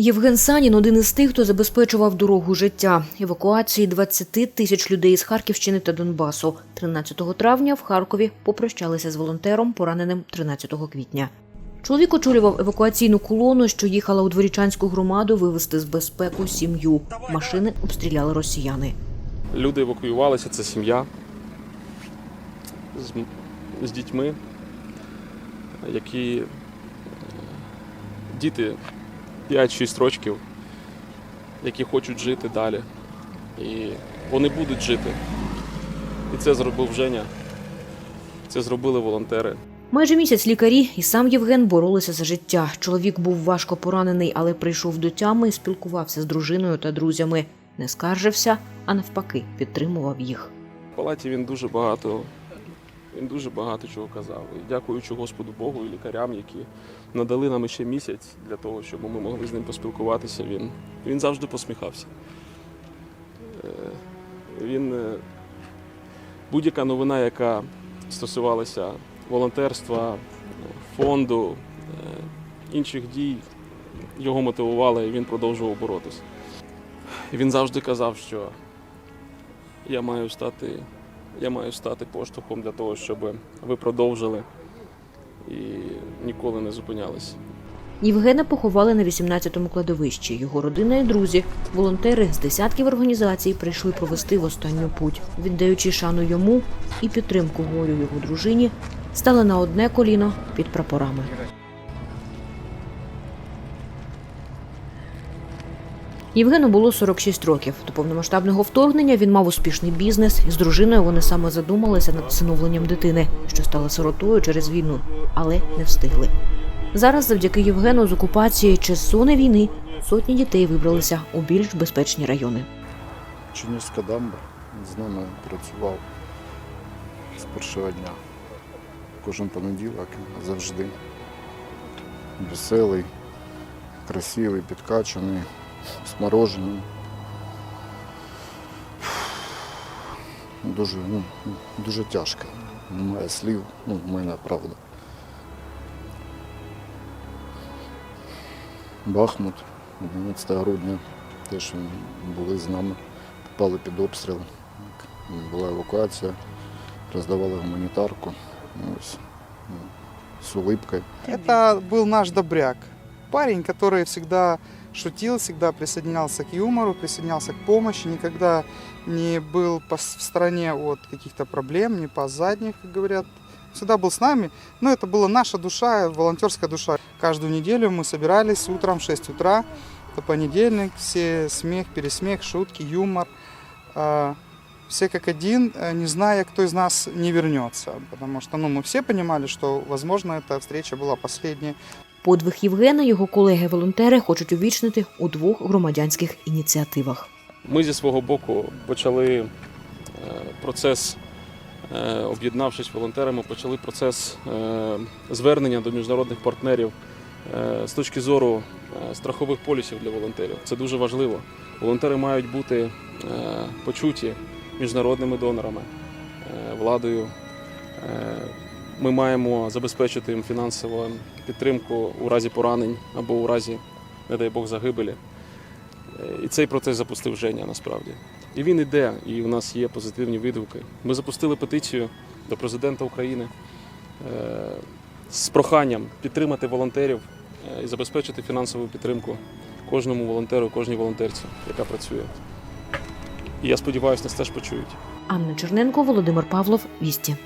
Євген Санін один із тих, хто забезпечував дорогу життя евакуації 20 тисяч людей з Харківщини та Донбасу. 13 травня в Харкові попрощалися з волонтером, пораненим 13 квітня. Чоловік очолював евакуаційну колону, що їхала у дворічанську громаду вивезти з безпеку сім'ю. Машини обстріляли росіяни. Люди евакуювалися, це сім'я з, з дітьми, які е, діти 5-6 років, які хочуть жити далі. І вони будуть жити. І це зробив Женя. Це зробили волонтери. Майже місяць лікарі і сам Євген боролися за життя. Чоловік був важко поранений, але прийшов до тями і спілкувався з дружиною та друзями. Не скаржився, а навпаки, підтримував їх. В палаті він дуже багато, він дуже багато чого казав. І дякуючи Господу Богу і лікарям, які надали нам ще місяць для того, щоб ми могли з ним поспілкуватися. Він, він завжди посміхався. Е, Він е, будь-яка новина, яка стосувалася волонтерства, фонду, е, інших дій, його мотивувала і він продовжував боротися. Він завжди казав, що я маю стати, я маю стати поштовхом для того, щоб ви продовжили і ніколи не зупинялися. Євгена поховали на 18-му кладовищі. Його родина і друзі, волонтери з десятків організацій прийшли провести в останню путь, віддаючи шану йому і підтримку горю його дружині, стали на одне коліно під прапорами. Євгену було 46 років. До повномасштабного вторгнення він мав успішний бізнес, і з дружиною вони саме задумалися над всиновленням дитини, що стала сиротою через війну, але не встигли. Зараз, завдяки Євгену, з окупації чи зони війни сотні дітей вибралися у більш безпечні райони. Чинівська дамба з нами працював з першого дня. Кожен понеділок завжди. Веселий, красивий, підкачаний, сморожений. Дуже, ну, дуже тяжко. Немає слів, ну, в мене правда. Бахмут, 11 грудня, теж були з нами, попали під обстріл. Була евакуація, роздавали гуманітарку. Ну, Ось, ну, з улипкою. Это был наш добряк. Парень, который всегда шутил, всегда присоединялся к юмору, присоединялся к помощи, никогда не был в стороне от каких-то проблем, не по задних, как говорят. Всегда был с нами. Но это была наша душа, волонтерская душа. Каждую неделю мы собирались утром в 6 утра. Это понедельник, все смех, пересмех, шутки, юмор. А, Все как один, э, не зная, кто из нас не вернется. Потому что ну, мы все понимали, что, возможно, эта встреча была последней. Подвиг Євгена його колеги-волонтери хочуть увічнити у двох громадянських ініціативах. Ми зі свого боку почали е, процес, е, об'єднавшись волонтерами, почали процес е, звернення до міжнародних партнерів з точки зору страхових полісів для волонтерів. Це дуже важливо. Волонтери мають бути почуті міжнародними донорами, владою. Ми маємо забезпечити їм фінансову підтримку у разі поранень або у разі, не дай Бог, загибелі. Е, І цей процес запустив Женя насправді. І він іде, і в нас є позитивні відгуки. Ми запустили петицію до президента України е, з проханням підтримати волонтерів е, і забезпечити фінансову підтримку кожному волонтеру, кожній волонтерці, яка працює. І я сподіваюся, нас теж почують. Анна Черненко, Володимир Павлов, Вісті.